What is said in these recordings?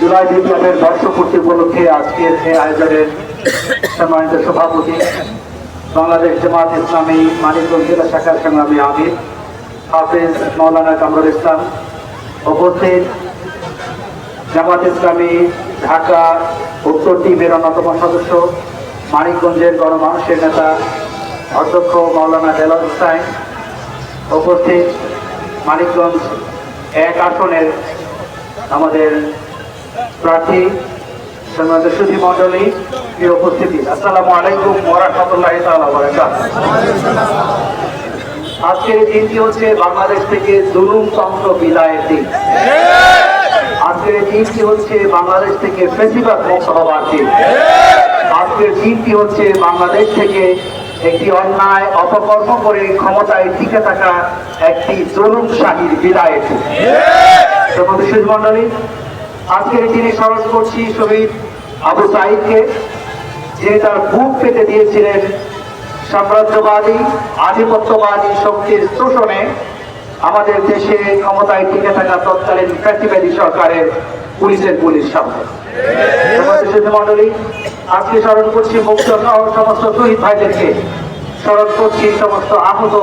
জুলাই বিপ্লবের বর্ষপূর্তি উপলক্ষে আজকের এই আয়োজনের সম্মানিত সভাপতি বাংলাদেশ জামাত ইসলামী মানিকগঞ্জ জেলা শাখার সংগ্রামী আমির হাফিজ মৌলানা কামরুল ইসলাম উপস্থিত। জামাত ইসলামী ঢাকা উত্তর টিমের অন্যতম সদস্য মানিকগঞ্জের গণমানুষের নেতা অধ্যক্ষ মৌলানা দেলাল হুসাইন উপস্থিত মানিকগঞ্জ এক আসনের আমাদের প্রার্থী সম্মানিত উপস্থিতি। আলাইকুম আজকের দিনটি হচ্ছে বাংলাদেশ থেকে জুলুমতন্ত্র বিদায়ের দিন। আজকের দিনটি হচ্ছে বাংলাদেশ থেকে ফেসিবাদ মুক্ত দিন। আজকের দিনটি হচ্ছে বাংলাদেশ থেকে একটি অন্যায় অপকর্ম করে ক্ষমতায় টিকে থাকা একটি বিদায়ের দিন তোমাদের সুধী মণ্ডলী, আজকের দিনে স্মরণ করছি শহীদ আবু সাইদকে যে তার বুক পেতে দিয়েছিলেন সাম্রাজ্যবাদী, আধিপত্যবাদী শক্তির শোষণে আমাদের দেশে ক্ষমতায় টিকে থাকা তৎকালীন ফ্যাসিবাদী সরকারের পুলিশের পুলিশ সামনে। মন্ডলী আজকে স্মরণ করছি মুক্ত সহ সমস্ত শহীদ ভাইদেরকে। স্মরণ করছি সমস্ত আহত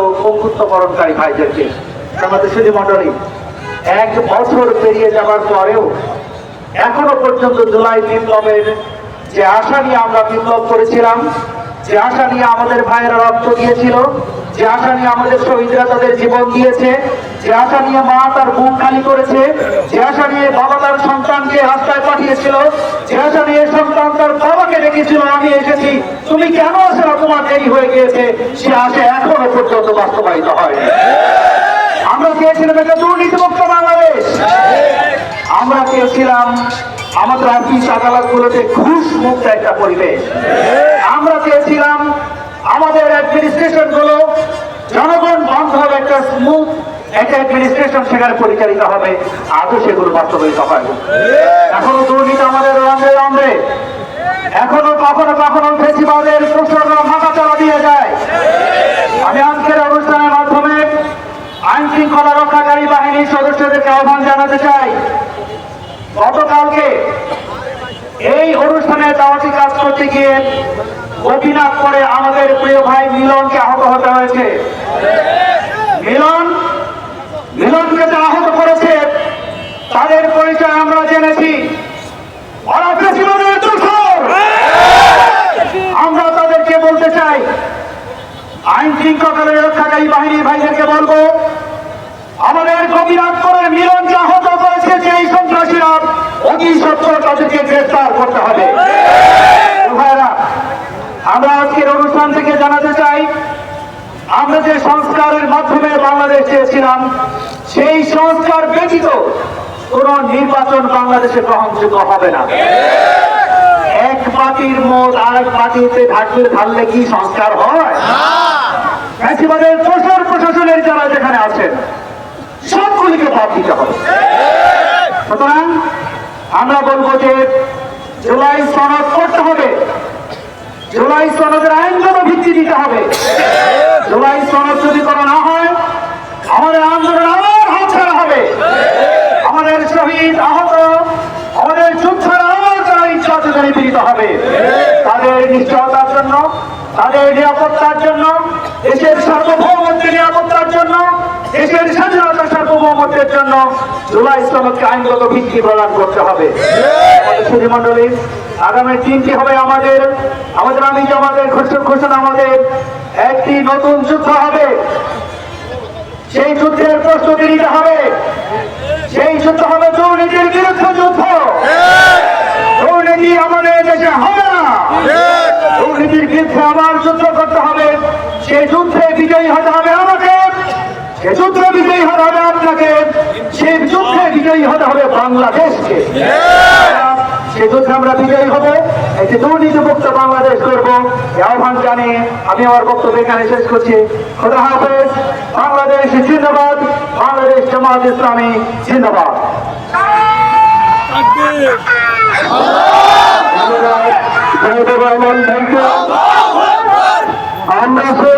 ভাইদেরকে। আমাদের এক বছর পেরিয়ে পরেও এখনও পর্যন্ত জুলাই বিপ্লবের যে আশা নিয়ে আমরা বিপ্লব করেছিলাম, যে আশা নিয়ে আমাদের ভাইয়েরা রক্ত দিয়েছিল, যে আশা নিয়ে আমাদের শহীদরা তাদের জীবন দিয়েছে যে আশা নিয়ে মা তার বুক খালি করেছে। যে আশা নিয়ে বাবা তার সন্তানকে রাস্তায় পাঠিয়েছিল। যে আশা নিয়ে সন্তান তার বাবাকে ডেকেছিল, আমি এসেছি। তুমি কেন আসে না তোমার দেরি হয়ে গিয়েছে? সে আশা এখনও পর্যন্ত বাস্তবায়িত হয় আমরা চেয়েছিলাম একটা দুর্নীতিমুক্ত বাংলাদেশ। আমরা চেয়েছিলাম আমাদের অফিস আদালত গুলোতে ঘুষ মুক্ত একটা পরিবেশ। আমরা চেয়েছিলাম আমাদের অ্যাডমিনিস্ট্রেশনগুলো জনগণ বান্ধব একটা স্মুথ একটা অ্যাডমিনিস্ট্রেশন সেখানে পরিচালিত হবে, আজও সেগুলো বাস্তবায়িত হয় এখনও দুর্নীতি আমাদের রঙে রঙে এখনও কখনো কখনো ফেসিবাদের প্রশ্নরা মাথা চালা দিয়ে যায়। আমি আজকের অনুষ্ঠানের মাধ্যমে আইন শৃঙ্খলা রক্ষাকারী বাহিনীর সদস্যদেরকে আহ্বান জানাতে চাই। গতকালকে এই অনুষ্ঠানে দাওয়াতি কাজ করতে গিয়ে অভিনাপ করে আমাদের প্রিয় ভাই মিলনকে আহত হতে হয়েছে। মিলন মিলনকে যে আহত করেছে। তাদের পরিচয় আমরা জেনেছি। আমরা তাদেরকে বলতে চাই, আইন শৃঙ্খলা রক্ষাকারী বাহিনী ভাইদেরকে বলব, আমাদের গভীরাত করে মিলনকে আহত করেছে যে এই সন্ত্রাসীরা, অতি সত্তর তাদেরকে গ্রেফতার করতে হবে। আমরা আজকের অনুষ্ঠান থেকে জানাতে আমরা যে সংস্কারের মাধ্যমে বাংলাদেশ চেয়েছিলাম সেই সংস্কার ব্যতীত কোন নির্বাচন বাংলাদেশে গ্রহণযোগ্য হবে না। এক পার্টির মত আর এক পার্টিতে ঢাকলে ঢাললে কি সংস্কার হয়? প্রশাসন প্রশাসনের যারা যেখানে আছেন সবগুলিকে বাদ দিতে হবে। সুতরাং আমরা বলব যে জুলাই সনদ করতে হবে। জুলাই সনদের আইনগত ভিত্তি দিতে হবে। জুলাই সনদ যদি করা না হয়, আমাদের আন্দোলন আবার হাত ছাড়া হবে। আমাদের শহীদ আহত, আমাদের যোদ্ধারা আবার যারা ইচ্ছা নিপীড়িত হবে, তাদের নিশ্চয়তার জন্য, তাদের নিরাপত্তার জন্য, দেশের সার্বভৌমত্বের নিরাপত্তার জন্য দেশের স্বাধীনতা সার্বভৌমত্বের জন্য জুলাই সনদকে আইনগত ভিত্তি প্রদান করতে হবে। মন্ডলী আগামী দিনটি হবে আমাদের আমাদের আমি আমাদের ঘোষণা আমাদের একটি নতুন যুদ্ধ হবে। সেই যুদ্ধের প্রস্তুতি নিতে হবে। সেই যুদ্ধ হবে দুর্নীতির বিরুদ্ধে যুদ্ধ। দুর্নীতি আমাদের দেশে হবে না। দুর্নীতির বিরুদ্ধে আবার যুদ্ধ করতে হবে। সেই যুদ্ধে বিজয়ী হতে হবে সে যুদ্ধে বিজয়ী হতে হবে আপনাকে, সে যুদ্ধে বিজয়ী হতে হবে বাংলাদেশকে। সে যুদ্ধে আমরা বিজয়ী হব, একটি দুর্নীতিমুক্ত বাংলাদেশ করব আহ্বান জানিয়ে আমি আমার বক্তব্য এখানে শেষ করছি। খোদা হাফেজ, বাংলাদেশ জিন্দাবাদ, বাংলাদেশ জামাত ইসলামী জিন্দাবাদ। আমরা তো